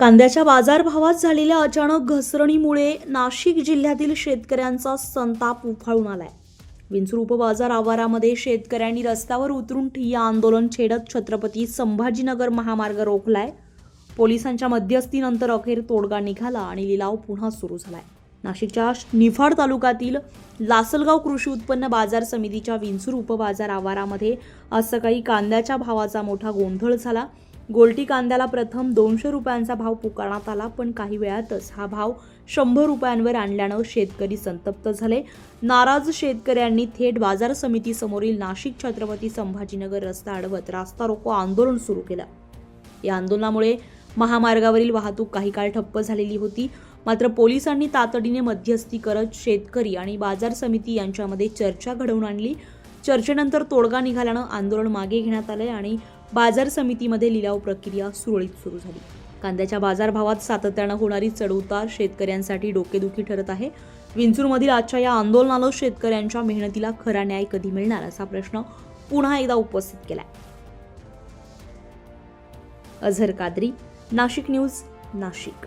कांद्याच्या बाजारभावात झालेल्या अचानक घसरणीमुळे नाशिक जिल्ह्यातील शेतकऱ्यांचा संताप उफाळून आलाय. विंचूर उपबाजार आवारामध्ये शेतकऱ्यांनी रस्त्यावर उतरून ठिय्या आंदोलन छेडत छत्रपती संभाजीनगर महामार्ग रोखलाय. पोलिसांच्या मध्यस्थीनंतर अखेर तोडगा निघाला आणि लिलाव पुन्हा सुरू झालाय. नाशिकच्या निफाड तालुक्यातील लासलगाव कृषी उत्पन्न बाजार समितीच्या विंचूर उपबाजार आवारामध्ये आज सकाळी कांद्याच्या भावाचा मोठा गोंधळ झाला. गोल्टी कांद्याला प्रथम दोनशे रुपयांचा भाव पुकारण्यात आला पण काही वेळातच हा भाव शंभर रुपयांवर आणल्यानं शेतकरी संतप्त झाले. नाराज शेतकऱ्यांनी थेट बाजार समितीसमोरील नाशिक छत्रपती संभाजीनगर रस्ता अडवत रास्ता रोको आंदोलन सुरू केलं. या आंदोलनामुळे महामार्गावरील वाहतूक काही काळ ठप्प झालेली होती. मात्र पोलिसांनी तातडीने मध्यस्थी करत शेतकरी आणि बाजार समिती यांच्यामध्ये चर्चा घडवून आणली. चर्चेनंतर तोडगा निघाल्यानं आंदोलन मागे घेण्यात आले आणि बाजार समितीमध्ये लिलाव प्रक्रिया सुरळीत सुरू झाली. कांद्याच्या बाजारभावात सातत्यानं होणारी चढउतार शेतकऱ्यांसाठी डोकेदुखी ठरत आहे. विंचूरमधील आजच्या या आंदोलनानं शेतकऱ्यांच्या मेहनतीला खरा न्याय कधी मिळणार असा प्रश्न पुन्हा एकदा उपस्थित केलाय. अझर कादरी नाशिक न्यूज नाशिक.